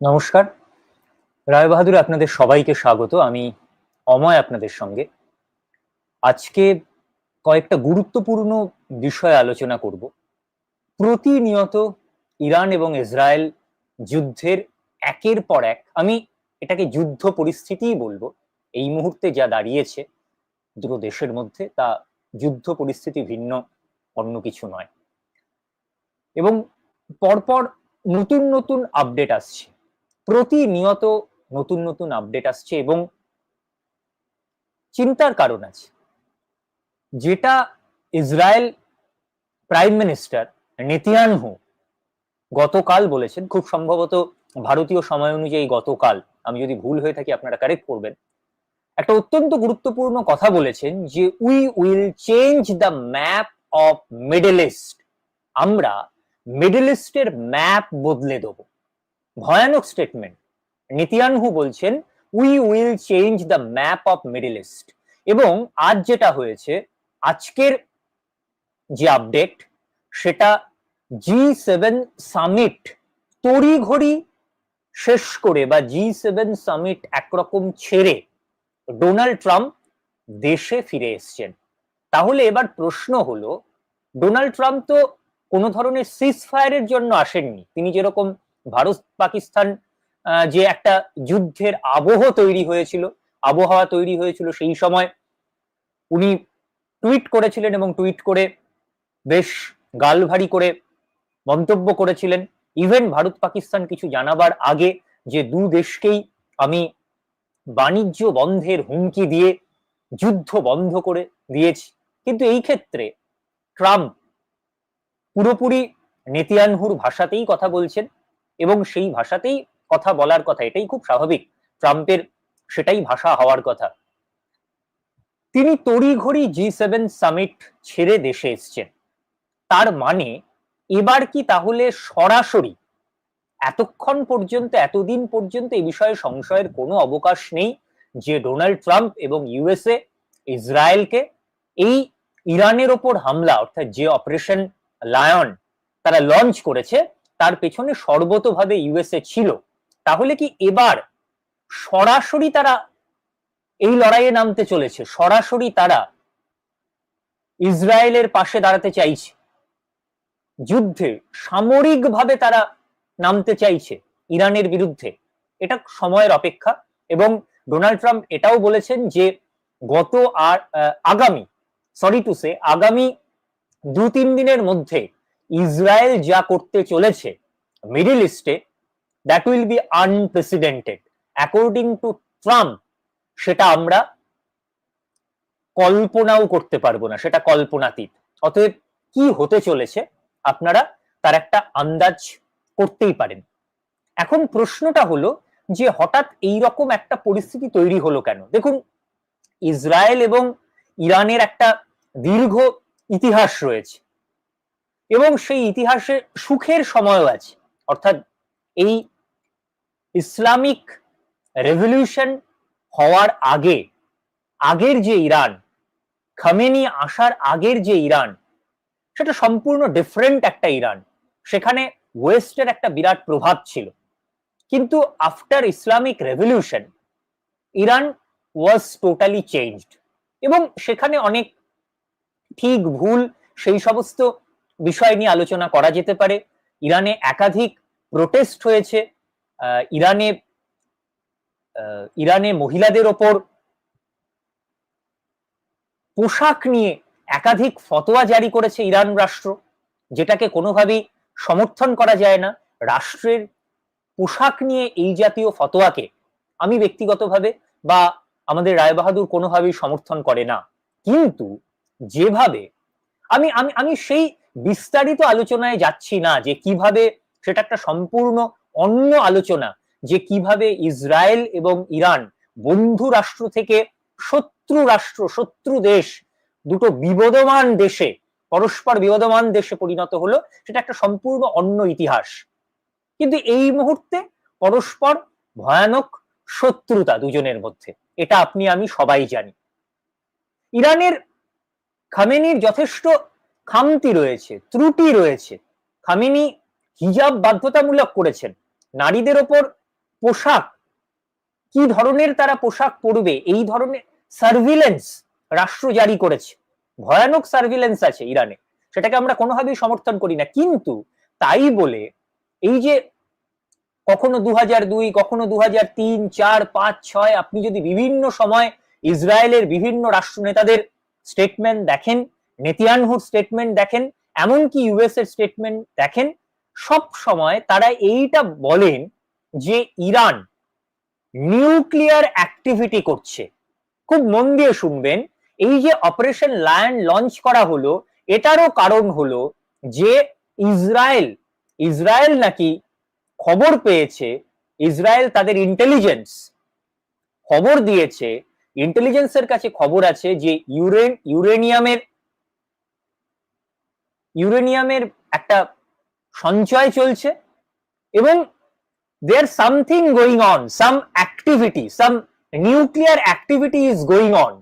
নমস্কার। রায় বাহাদুর আপনাদের সবাইকে স্বাগত। আমি অময় আপনাদের সঙ্গে। আজকে কয়েকটা গুরুত্বপূর্ণ বিষয় আলোচনা করব। প্রতিনিয়ত ইরান এবং ইসরায়েল যুদ্ধের একের পর এক, আমি এটাকে যুদ্ধ পরিস্থিতিই বলব, এই মুহূর্তে যা দাঁড়িয়েছে দুটো দেশের মধ্যে, তা যুদ্ধ পরিস্থিতি ভিন্ন, অন্য কিছু নয়। এবং পরপর নতুন নতুন আপডেট আসছে। প্রতিনিয়ত নতুন নতুন আপডেট আসছে এবং চিন্তার কারণ আছে। যেটা ইসরায়েল প্রাইম মিনিস্টার নেতিয়ানহু গতকাল বলেছেন, খুব সম্ভবত ভারতীয় সময় অনুযায়ী গতকাল, আমি যদি ভুল হয়ে থাকি আপনারা কারেক্ট করবেন, একটা অত্যন্ত গুরুত্বপূর্ণ কথা বলেছেন যে we will change the map of middle east আমরা মিডল ইস্টের ম্যাপ বদলে দেবো। ভয়ানক স্টেটমেন্ট নিতিয়ানহু বলছেন we will change the map of middle east এবং আজ যেটা হয়েছে, আজকের যে আপডেট সেটা জি সেভেন সামিট তড়িঘড়ি শেষ করে বা জি সেভেন সামিট একরকম ছেড়ে ডোনাল্ড ট্রাম্প দেশে ফিরে এসছেন। তাহলে এবার প্রশ্ন হলো ডোনাল্ড ট্রাম্প তো কোনো ধরনের সিজ ফায়ারের জন্য আসেননি। তিনি যেরকম ভারত পাকিস্তান যে একটা যুদ্ধের আবহ তৈরি হয়েছিল, আবহাওয়া তৈরি হয়েছিল সেই সময়, উনি টুইট করেছিলেন এবং টুইট করে বেশ গালভারি করে মন্তব্য করেছিলেন। ইভেন ভারত পাকিস্তান কিছু জানাবার আগে যে দু দেশকেই আমি বাণিজ্য বন্ধের হুমকি দিয়ে যুদ্ধ বন্ধ করে দিয়েছি। কিন্তু এই ক্ষেত্রে ট্রাম্প পুরোপুরি নেতিয়ানহুর ভাষাতেই কথা বলছেন। এবং সেই ভাষাতেই কথা বলার কথা, এটাই খুব স্বাভাবিক। ট্রাম্পের সেটাই ভাষা হওয়ার কথা। তিনি তড়িঘড়ি জি সেভেন সামিট ছেড়ে দেশে এসছেন। তার মানে এবার কি তাহলে সরাসরি এতক্ষণ পর্যন্ত, এতদিন পর্যন্ত এ বিষয়ে সংশয়ের কোনো অবকাশ নেই যে ডোনাল্ড ট্রাম্প এবং ইউএসএ, ইসরায়েলকে এই ইরানের ওপর হামলা, অর্থাৎ যে অপারেশন লায়ন তারা লঞ্চ করেছে তার পেছনে সর্বতভাবে ইউএসএ ছিল। তাহলে কি এবার সরাসরি তারা এই লড়াইয়ে নামতে চলেছে? সরাসরি তারা ইসরায়েলের পাশে দাঁড়াতে চাইছে। যুদ্ধে সামরিকভাবে তারা নামতে চাইছে ইরানের বিরুদ্ধে। এটা সময়ের অপেক্ষা এবং ডোনাল্ড ট্রাম্প এটাও বলেছেন যে গত আর আগামী, সরি টু সে, আগামী দু তিন দিনের মধ্যে ইসরায়েল যা করতে চলেছে মিডিল ইস্টে that will be unprecedented according to Trump সেটা আমরা কল্পনাও করতে পারব না, সেটা কল্পনাতীত। অতএব কি হতে চলেছে আপনারা তার একটা আন্দাজ করতেই পারেন। এখন প্রশ্নটা হলো যে হঠাৎ এই রকম একটা পরিস্থিতি তৈরি হলো কেন? দেখুন, ইসরায়েল এবং ইরানের একটা দীর্ঘ ইতিহাস রয়েছে। এবং সেই ইতিহাসে সুখের সময়ও আছে। অর্থাৎ এই ইসলামিক রেভলিউশন হওয়ার আগে, আগের যে ইরান খামেনি আসার আগের যে ইরান, সেটা সম্পূর্ণ ডিফারেন্ট একটা ইরান। সেখানে ওয়েস্টের একটা বিরাট প্রভাব ছিল। কিন্তু after Islamic revolution Iran was totally changed এবং সেখানে অনেক ঠিক ভুল, সেই সমস্ত বিষয় নিয়ে আলোচনা করা যেতে পারে। ইরানে একাধিক প্রোটেস্ট হয়েছে। ইরানে ইরানে মহিলাদের ওপর পোশাক নিয়ে একাধিক ফতোয়া জারি করেছে ইরান রাষ্ট্র, যেটাকে কোনোভাবেই সমর্থন করা যায় না। রাষ্ট্রের পোশাক নিয়ে এই জাতীয় ফতোয়াকে আমি ব্যক্তিগতভাবে বা আমাদের রায়বাহাদুর কোনোভাবেই সমর্থন করে না। কিন্তু যেভাবে আমি আমি আমি সেই বিস্তারিত আলোচনায় যাচ্ছি না যে কীভাবে সেটা একটা সম্পূর্ণ অন্য আলোচনা যে কীভাবে ইসরায়েল এবং ইরান বন্ধু রাষ্ট্র থেকে শত্রু রাষ্ট্র, শত্রু দেশ, দুটো বিবদমান দেশে, পরস্পর বিবদমান দেশে পরিণত হলো, সেটা একটা সম্পূর্ণ অন্য ইতিহাস। কিন্তু এই মুহূর্তে পরস্পর ভয়ানক শত্রুতা দুজনের মধ্যে, এটা আপনি, আমি সবাই জানি। ইরানের খামেনির যথেষ্ট খামতি রয়েছে, ত্রুটি রয়েছে। খামিনি হিজাব বাধ্যতামূলক করেছেন। নারীদের ওপর পোশাক, কি ধরনের তারা পোশাক পরবে, এই ধরনের সার্ভিলেন্স রাষ্ট্র জারি করেছে। ভয়ানক সার্ভিলেন্স আছে ইরানে। সেটাকে আমরা কোনোভাবেই সমর্থন করি না। কিন্তু তাই বলে এই যে কখনো দু দুই, কখনো দু হাজার তিন, চার, পাঁচ, ছয়, আপনি যদি বিভিন্ন সময় ইসরায়েলের বিভিন্ন রাষ্ট্র নেতাদের স্টেটমেন্ট দেখেন নেতিয়ানহুর স্টেটমেন্ট দেখেন, এমনকি ইউএস এর স্টেটমেন্ট দেখেন, সব সময় তারা এইটা বলেন যে ইরান নিউক্লিয়ার অ্যাক্টিভিটি করছে। খুব মন দিয়ে শুনবেন, এই যে অপারেশন লায়ন লঞ্চ করা হলো, এটারও কারণ হলো যে ইসরায়েল ইসরায়েল নাকি খবর পেয়েছে, ইসরায়েল তাদের ইন্টেলিজেন্স খবর দিয়েছে ইন্টেলিজেন্সের কাছে খবর আছে যে ইউরেন, ইউরেনিয়ামের ইউরেনিয়ামের একটা সঞ্চয় চলছে এবং there something going on some activity some nuclear activity is going on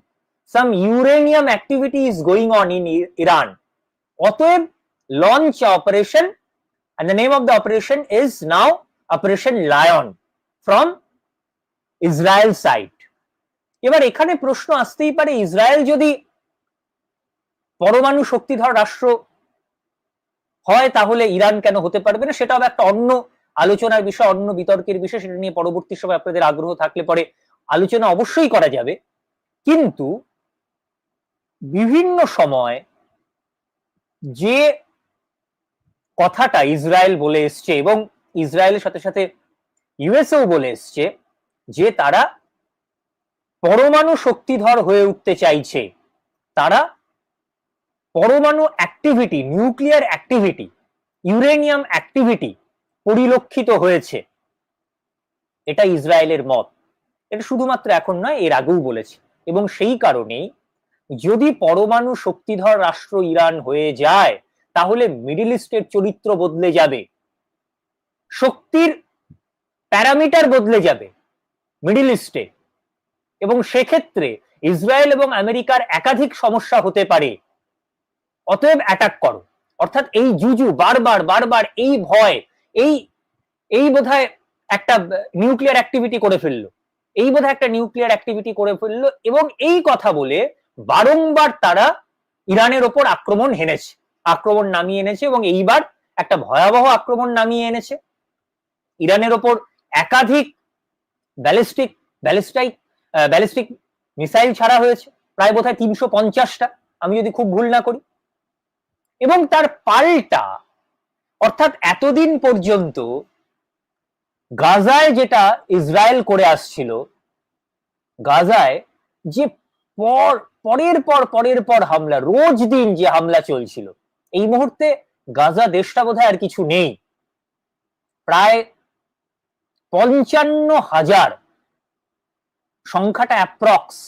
some uranium activity is going on in Iran অতএব launch operation and the name of the operation is now Operation Lion from Israel side. এবার এখানে প্রশ্ন আসতেই পারে Israel যদি পরমাণু শক্তিধর রাষ্ট্র হয় তাহলে ইরান কেন হতে পারবে না? সেটা একটা অন্য আলোচনার বিষয়, অন্য বিতর্কের বিষয়, সেটা নিয়ে পরবর্তী সময় আপনাদের আগ্রহ থাকলে পরে আলোচনা অবশ্যই করা যাবে। কিন্তু বিভিন্ন সময় যে কথাটা ইসরায়েল বলে এসছে এবং ইসরায়েলের সাথে সাথে ইউএসও বলে এসছে যে তারা পরমাণু শক্তিধর হয়ে উঠতে চাইছে, তারা পরমাণু activity nuclear activity uranium activity পরিলক্ষিত হয়েছে। এটা ইসরায়েলের মত। এটা শুধুমাত্র এখন নয়, এর আগেও বলেছে। এবং সেই কারণেই যদি পরমাণু শক্তিধর রাষ্ট্র ইরান হয়ে যায়, তাহলে মিডিল ইস্টের চরিত্র বদলে যাবে। শক্তির প্যারামিটার বদলে যাবে মিডিল ইস্টে। এবং সেক্ষেত্রে ইসরায়েল এবং আমেরিকার একাধিক সমস্যা হতে পারে। অতএব অ্যাটাক করো। অর্থাৎ এই জুজু বারবার বারবার এই ভয়, এই এই বোধহয় একটা নিউক্লিয়ার অ্যাক্টিভিটি করে ফেলল। এই বোধহয় একটা নিউক্লিয়ার অ্যাক্টিভিটি করে ফেলল এবং এই কথা বলে বারংবার তারা ইরানের ওপর আক্রমণ হেনেছে। আক্রমণ নামিয়ে এনেছে এবং এইবার একটা ভয়াবহ আক্রমণ নামিয়ে এনেছে। ইরানের ওপর একাধিক ব্যালিস্টিক ব্যালিস্টাইক ব্যালিস্টিক মিসাইল ছাড়া হয়েছে। প্রায় বোধহয় তিনশো পঞ্চাশটা। আমি যদি খুব ভুল না করি। এবং তার পাল্টা, অর্থাৎ এতদিন পর্যন্ত গাজায় যেটা ইসরায়েল করে আসছিল, গাজায় যে পর, পরের পর পরের পর হামলা, রোজ দিন যে হামলা চলছিল, এই মুহূর্তে গাজা দেশটা বোধহয় আর কিছু নেই। প্রায় পঞ্চান্ন হাজার, সংখ্যাটা অ্যাপ্রক্স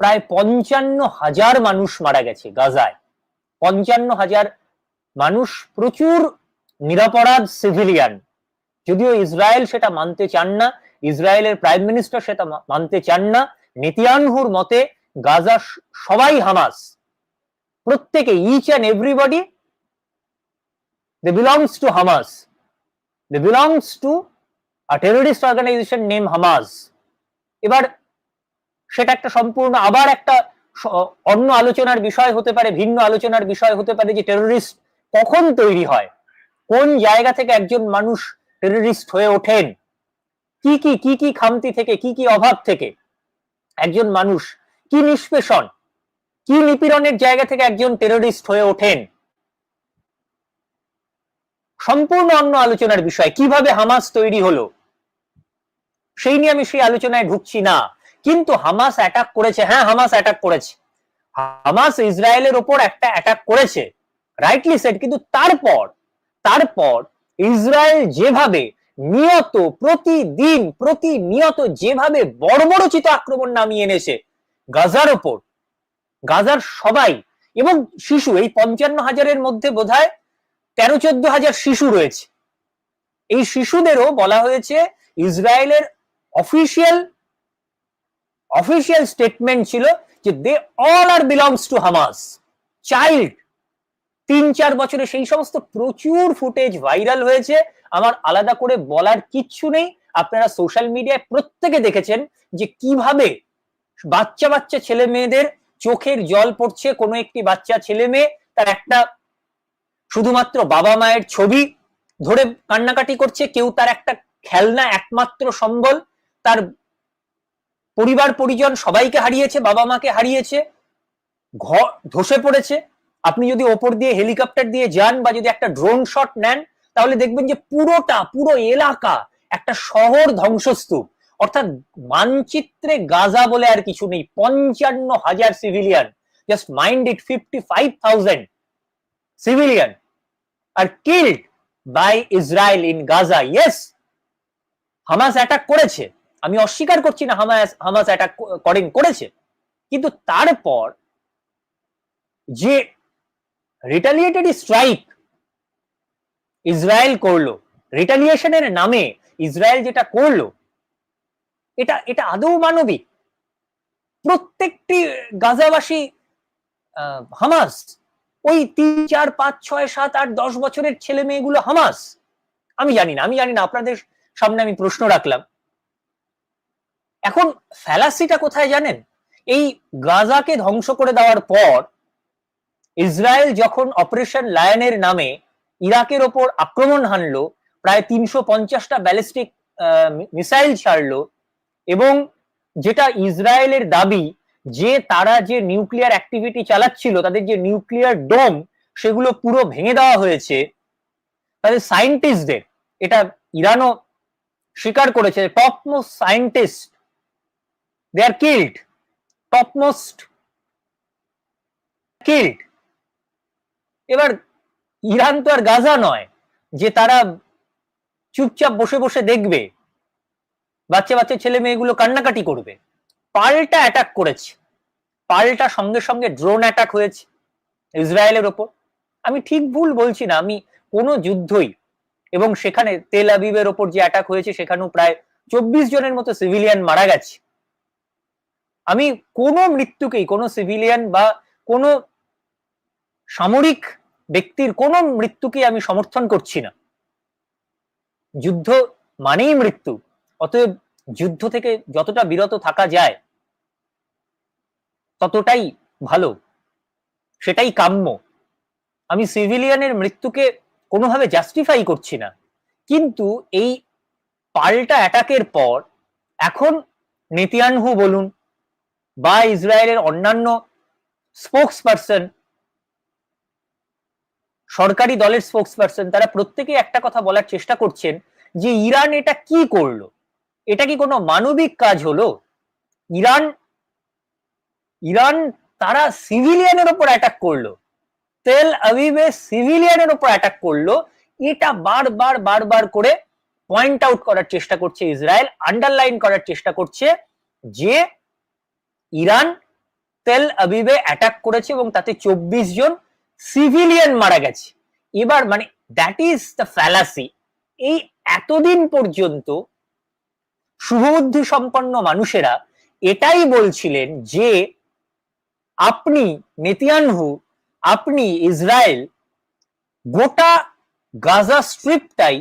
প্রায় পঞ্চান্ন হাজার মানুষ মারা গেছে গাজায়। পঞ্চান্ন হাজার মানুষ প্রচুর নিরাপরাধ সিভিলিয়ান। যদিও ইসরায়েল সেটা মানতে চান না, ইসরায়েলের প্রাইম মিনিস্টার সেটা মানতে চান না নেতিয়ানহুর মতে গাজা সবাই হামাস। প্রত্যেকে each and everybody they belongs to Hamas. They belongs to a terrorist organisation name Hamas. এবার, সেটা একটা সম্পূর্ণ, আবার একটা অন্য আলোচনার বিষয় হতে পারে, ভিন্ন আলোচনার বিষয় হতে পারে যে টেরোরিস্ট কখন তৈরি হয়? কোন জায়গা থেকে একজন মানুষ টেরোরিস্ট হয়ে ওঠেন? কি কি কি কি খামতি থেকে, কি কি অভাব থেকে একজন মানুষ? কি নিষ্পেষণ? কি নিপীড়নের জায়গা থেকে একজন টেরোরিস্ট হয়ে ওঠেন? সম্পূর্ণ অন্য আলোচনার বিষয়। কীভাবে হামাস তৈরি হলো? সেই নিয়ে আমি সেই আলোচনায় ঢুকছি না। কিন্তু হামাস অ্যাটাক করেছে। হ্যাঁ হামাস অ্যাটাক করেছে। হামাস ইসরায়েলের ওপর একটা অ্যাটাক করেছে। রাইটলি সেট কিন্তু তারপর তারপর ইসরায়েল যেভাবে নিয়ত প্রতিদিন, প্রতিনিয়ত যেভাবে বর্বরচিত আক্রমণ নামিয়ে এনেছে গাজার ওপর গাজার সবাই, এবং শিশু, এই পঞ্চান্ন হাজারের মধ্যে বোধ হয় তেরো চোদ্দ হাজার শিশু রয়েছে। এই শিশুদেরও বলা হয়েছে, ইসরায়েলের অফিসিয়াল অফিসিয়াল স্টেটমেন্ট ছিল যে they all are belongs to Hamas child তিন চার বছরে সেই সমস্ত প্রচুর ফুটেজ ভাইরাল হয়েছে। আমার আলাদা করে বলার কিচ্ছু নেই। আপনারা সোশ্যাল মিডিয়ায় প্রত্যেকে দেখেছেন যে কীভাবে বাচ্চা বাচ্চা ছেলে মেয়েদের চোখের জল পড়ছে। কোনো একটি বাচ্চা ছেলে মেয়ে, তার একটা শুধুমাত্র বাবা মায়ের ছবি ধরে কান্নাকাটি করছে। কেউ তার একটা খেলনা একমাত্র সম্বল, তার পরিবার, পরিজন সবাইকে হারিয়েছে, বাবা মাকে হারিয়েছে, ঘর ধসে পড়েছে। আপনি যদি ওপর দিয়ে হেলিকপ্টার দিয়ে যান বা যদি একটা ড্রোন শট নেন, তাহলে দেখবেন যে পুরোটা, পুরো এলাকা একটা শহর ধ্বংসস্তূপ। অর্থাৎ মানচিত্রে গাজা বলে আর কিছু নেই, পঞ্চান্ন হাজার civilian just mind it fifty five thousand civilian are killed by Israel in Gaza yes Hamas attack করেছে। আমি অস্বীকার করছি না হামাস হামাস অ্যাটাক করেন, করেছে। কিন্তু তারপর যে রিটালিয়েটেড স্ট্রাইক ইসরায়েল করল রিটালিয়েশনের নামে ইসরায়েল যেটা করল, এটা এটা আদৌ মানবিক? প্রত্যেকটি গাজাবাসী হামাস ওই তিন, চার, পাঁচ, ছয়, সাত, আট, দশ বছরের ছেলে মেয়েগুলো হামাস আমি জানি না, আমি জানি না, আপনাদের সামনে আমি প্রশ্ন রাখলাম। এখন ফ্যালাসিটা কোথায় জানেন? এই গাজাকে ধ্বংস করে দেওয়ার পর ইসরায়েল যখন অপারেশন লায়নের নামে ইরাকের ওপর আক্রমণ হানলো, প্রায় তিনশো পঞ্চাশটা ব্যালিস্টিক মিসাইল ছাড়লো এবং যেটা ইসরায়েলের দাবি যে তারা যে নিউক্লিয়ার অ্যাক্টিভিটি চালাচ্ছিল, তাদের যে নিউক্লিয়ার ডোম, সেগুলো পুরো ভেঙে দেওয়া হয়েছে। তাদের সায়েন্টিস্টদের, এটা ইরানও স্বীকার করেছে top most scientist are killed top most killed এবার ইরান তো আর গাজা নয়, যে তারা চুপচাপ বসে বসে দেখবে, বাচ্চা বাচ্চা ছেলে মেয়েগুলো কান্নাকাটি করবে। পাল্টা অ্যাটাক করেছে। পাল্টা সঙ্গে সঙ্গে ড্রোন অ্যাটাক হয়েছে ইসরায়েলের ওপর। আমি ঠিক ভুল বলছি না, আমি কোনো যুদ্ধই এবং সেখানে তেল আবিবের ওপর যে অ্যাটাক হয়েছে, সেখানেও প্রায় চব্বিশ জনের মতো সিভিলিয়ান মারা গেছে। আমি কোনো মৃত্যুকেই, কোনো সিভিলিয়ান বা কোনো সামরিক ব্যক্তির কোনো মৃত্যুকে আমি সমর্থন করছি না। যুদ্ধ মানেই মৃত্যু, অতএব যুদ্ধ থেকে যতটা বিরত থাকা যায়, ততটাই ভালো, সেটাই কাম্য। আমি সিভিলিয়ানের মৃত্যুকে কোনোভাবে জাস্টিফাই করছি না। কিন্তু এই পাল্টা অ্যাটাকের পর, এখন নেতিয়ানহু বলুন বা ইসরায়েলের অন্যান্য স্পোক্স পার্সন সরকারি দলের স্পোক্স পার্সন তারা প্রত্যেকে একটা কথা বলার চেষ্টা করছেন যে ইরান এটা কি করল? এটা কি কোনো মানবিক কাজ হলো? ইরান ইরান তারা সিভিলিয়ানের ওপর অ্যাটাক করল। তেল আবিবে সিভিলিয়ানের ওপর অ্যাটাক করল। এটা বারবার বারবার করে পয়েন্ট আউট করার চেষ্টা করছে ইসরায়েল আন্ডারলাইন করার চেষ্টা করছে যে ইরান তেল আবিবে অ্যাটাক করেছে এবং তাতে চব্বিশ জন সিভিলিয়ান মারা গেছে। এবার মানে দ্যাট ইজ দ্য ফ্যালাসি এই এতদিন পর্যন্ত শুভবুদ্ধি সম্পন্ন মানুষেরা এটাই বলছিলেন যে আপনি নেতিয়ানহু আপনি ইসরায়েল, গোটা গাজা স্ট্রিপটাই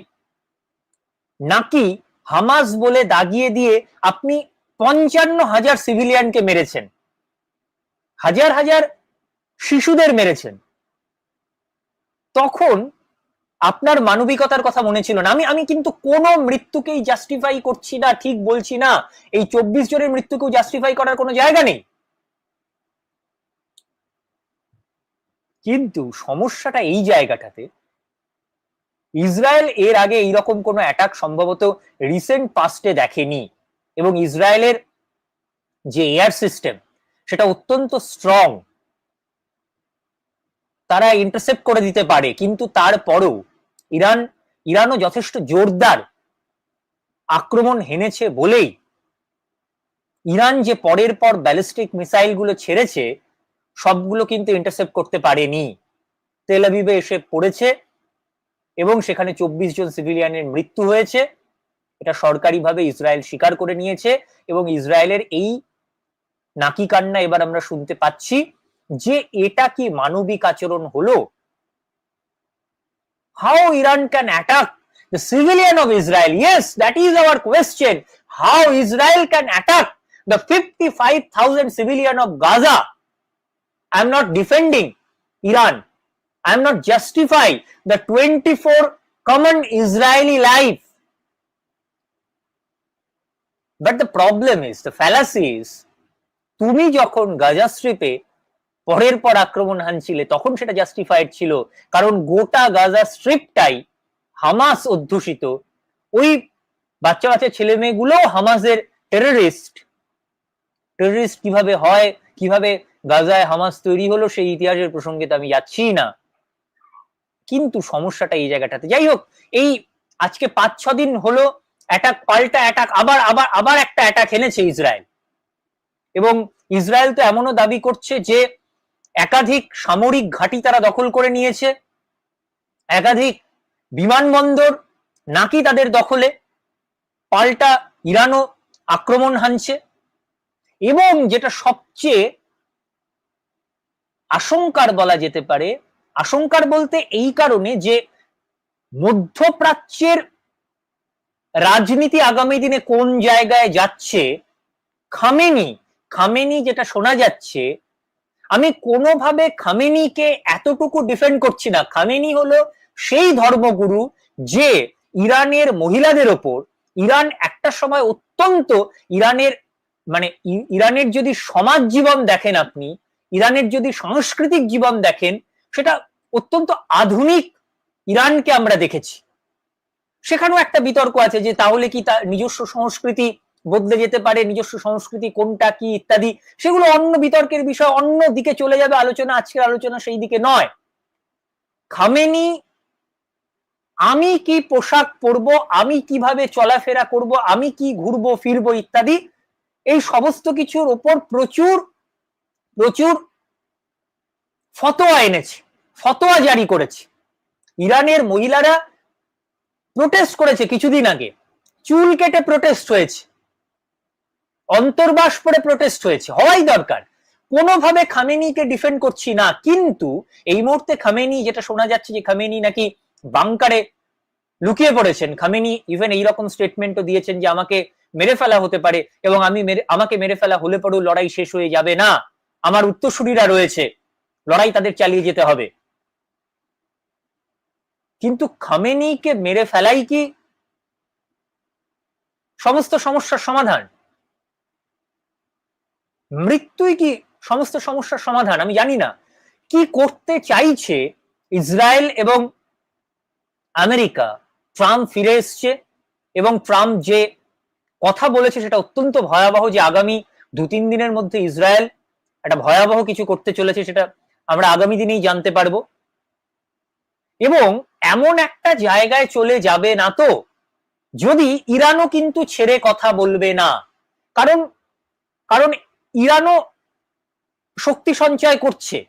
নাকি হামাস বলে দাগিয়ে দিয়ে আপনি পঞ্চান্ন হাজার সিভিলিয়ানকে মেরেছেন। হাজার হাজার শিশুদের মেরেছেন। তখন আপনার মানবিকতার কথা মনে ছিল না। আমি আমি কিন্তু কোনো মৃত্যুকেই জাস্টিফাই করছি না, ঠিক বলছি না। এই চব্বিশ জনের মৃত্যুকেও জাস্টিফাই করার কোনো জায়গা নেই। কিন্তু সমস্যাটা এই জায়গাটাতে, ইসরায়েল এর আগে এইরকম কোনো অ্যাটাক সম্ভবত রিসেন্ট পাস্টে দেখেনি। এবং ইসরায়েলের যে এয়ার সিস্টেম সেটা অত্যন্ত স্ট্রং তারা ইন্টারসেপ্ট করে দিতে পারে। কিন্তু তারপরও ইরান, ইরানও যথেষ্ট জোরদার আক্রমণ হেনেছে বলেই ইরান যে পরের পর ব্যালিস্টিক মিসাইলগুলো ছেড়েছে, সবগুলো কিন্তু ইন্টারসেপ্ট করতে পারেনি। তেল আবিবে এসে পড়েছে এবং সেখানে চব্বিশ জন সিভিলিয়ানের মৃত্যু হয়েছে। এটা সরকারিভাবে ইসরায়েল স্বীকার করে নিয়েছে এবং ইসরায়েলের এই নাকি কান্না এবার আমরা শুনতে পাচ্ছি যে এটা কি মানবিক আচরণ হলো? How Iran can attack the civilian of Israel yes that is our question how Israel can attack the fifty five thousand civilian of Gaza I am not defending Iran I am not justify the twenty four common Israeli life But the problem is, the fallacy is, তুমি যখন গাজা স্ট্রিপে পরের পর আক্রমণ হানছিলে তখন সেটা justified ছিল। কারণ গোটা গাজা স্ট্রিপটাই হামাস অধ্যুষিত। ওই বাচ্চা বাচ্চা ছেলে মেয়েগুলো হামাসের টেররিস্ট টেররিস্ট কীভাবে হয় কীভাবে গাজায় হামাস তৈরি হলো সেই ইতিহাসের প্রসঙ্গে তো আমি যাচ্ছি না। কিন্তু সমস্যাটা এই জায়গাটাতে। যাই হোক এই আজকে পাঁচ ছ দিন হলো অ্যাটাক পাল্টা অ্যাটাক আবার আবার আবার একটা অ্যাটাক এনেছে ইসরায়েল। এবং ইসরায়েল তো এমনও দাবি করছে যে একাধিক সামরিক ঘাঁটি তারা দখল করে নিয়েছে। একাধিক বিমানবন্দর নাকি তাদের দখলে। পাল্টা ইরানও আক্রমণ হানছে। এবং যেটা সবচেয়ে আশঙ্কার বলা যেতে পারে, আশঙ্কার বলতে এই কারণে যে মধ্যপ্রাচ্যের রাজনীতি আগামী দিনে কোন জায়গায় যাচ্ছে? খামেনি খামেনি যেটা শোনা যাচ্ছে, আমি কোনোভাবে খামেনিকে এতটুকু ডিফেন্ড করছি না। খামেনি হলো সেই ধর্মগুরু যে ইরানের মহিলাদের ওপর, ইরান একটা সময় অত্যন্ত ইরানের মানে ইরানের যদি সমাজ জীবন দেখেন আপনি, ইরানের যদি সাংস্কৃতিক জীবন দেখেন, সেটা অত্যন্ত আধুনিক ইরানকে আমরা দেখেছি। সেখানেও একটা বিতর্ক আছে যে তাহলে কি তার নিজস্ব সংস্কৃতি বদলে যেতে পারে, নিজস্ব সংস্কৃতি কোনটা, কি ইত্যাদি। সেগুলো অন্য বিতর্কের বিষয়, অন্য দিকে চলে যাবে আলোচনা, আজকের আলোচনা সেই দিকে নয়। খামেনি, আমি কি পোশাক পরবো, আমি কীভাবে চলাফেরা করব, আমি কি ঘুরবো, ফিরবো ইত্যাদি, এই সমস্ত কিছুর ওপর প্রচুর প্রচুর ফতোয়া এনেছে, ফতোয়া জারি করেছে। ইরানের মহিলারা প্রোটেস্ট করেছে কিছুদিন আগে। চুল কেটে প্রোটেস্ট হয়েছে। অন্তর্বাস পরে প্রোটেস্ট হয়েছে। হওয়াই দরকার। কোনোভাবে খামেনিকে ডিফেন্ড করছি না, কিন্তু এই মুহূর্তে খামেনি, যেটা শোনা যাচ্ছে যে খামেনি নাকি বাংকারে লুকিয়ে পড়েছেন। খামেনি ইভেন এইরকম স্টেটমেন্টও দিয়েছেন যে আমাকে মেরে ফেলা হতে পারে এবং আমি আমাকে মেরে ফেলা হলে পরেও লড়াই শেষ হয়ে যাবে না। আমার উত্তরসূরিরা রয়েছে। লড়াই তাদের চালিয়ে যেতে হবে। কিন্তু খামেনিকে মেরে ফেলাই কি সমস্ত সমস্যার সমাধান? মৃত্যুই কি সমস্ত সমস্যার সমাধান? আমি জানি না। কি করতে চাইছে ইসরায়েল এবং আমেরিকা? ট্রাম্প ফিরে এসছে এবং ট্রাম্প যে কথা বলেছে সেটা অত্যন্ত ভয়াবহ যে আগামী দু তিন দিনের মধ্যে ইসরায়েল একটা ভয়াবহ কিছু করতে চলেছে সেটা আমরা আগামী দিনেই জানতে পারব। এবং এমন একটা জায়গায় চলে যাবে না তো? যদি ইরানও কিন্তু ছেড়ে কথা বলবে না। কারণ কারণ ইরানও শক্তি সঞ্চয় করছে।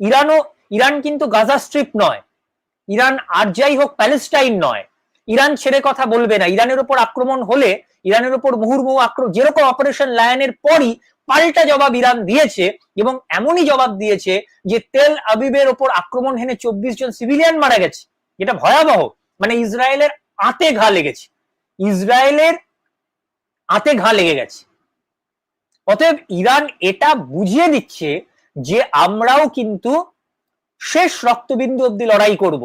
ইরানও, ইরান কিন্তু গাজা স্ট্রিপ নয়। ইরান আর যাই হোক প্যালেস্টাইন নয়। ইরান ছেড়ে কথা বলবে না। ইরানের উপর আক্রমণ হলে ইরানের উপর মুহুর্মুহু আক্রমণ, যেরকম অপারেশন লায়নের পরই পাল্টা জবাব ইরান দিয়েছে এবং এমনই জবাব দিয়েছে যে তেল আবিবের ওপর আক্রমণ হেনে চব্বিশ জন সিভিলিয়ান মারা গেছে। এটা ভয়াবহ। মানে ইসরায়েলের আতে ঘা লেগেছে। ইসরায়েলের আতে ঘা লেগে গেছে। অতএব ইরান এটা বুঝিয়ে দিচ্ছে যে আমরাও কিন্তু শেষ রক্তবিন্দু অব্দি লড়াই করব।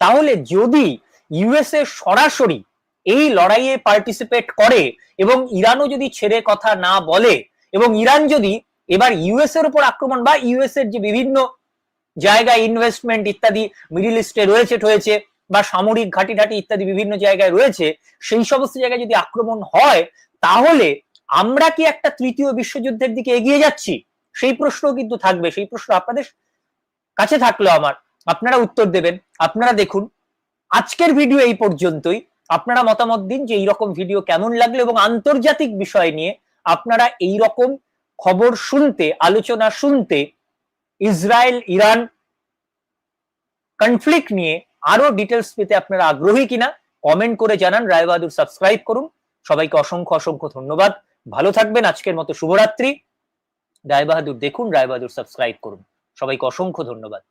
তাহলে যদি ইউএসএ সরাসরি এই লড়াইয়ে পার্টিসিপেট করে এবং ইরানও যদি ছেড়ে কথা না বলে এবং ইরান যদি এবার ইউএস এর উপর আক্রমণ বা ইউএস এর যে বিভিন্ন জায়গায় ইনভেস্টমেন্ট ইত্যাদি মিডিল ইস্টে রয়েছে রয়েছে বা সামরিক ঘাটি ঘাটি ইত্যাদি বিভিন্ন জায়গায় রয়েছে, সেই সমস্ত জায়গায় যদি আক্রমণ হয়, তাহলে আমরা কি একটা তৃতীয় বিশ্বযুদ্ধের দিকে এগিয়ে যাচ্ছি? সেই প্রশ্ন কিন্তু থাকবে। সেই প্রশ্ন আপনাদের কাছে থাকল আমার। আপনারা উত্তর দেবেন। আপনারা দেখুন। আজকের ভিডিও এই পর্যন্তই। আপনারা মতামত দিন যে এইরকম ভিডিও কেমন লাগল এবং আন্তর্জাতিক বিষয় নিয়ে আপনারা এই রকম খবর শুনতে, আলোচনা শুনতে ইসরায়েল, ইরান কনফ্লিক্ট নিয়ে আরও ডিটেলস পেতে আপনারা আগ্রহী কিনা কমেন্ট করে জানান, রায়বাহাদুর সাবস্ক্রাইব করুন। সবাইকে অসংখ্য অসংখ্য ধন্যবাদ। ভালো থাকবেন, আজকের মতো শুভরাত্রি। রায়বাহাদুর দেখুন, রায়বাহাদুর সাবস্ক্রাইব করুন। সবাইকে অসংখ্য ধন্যবাদ।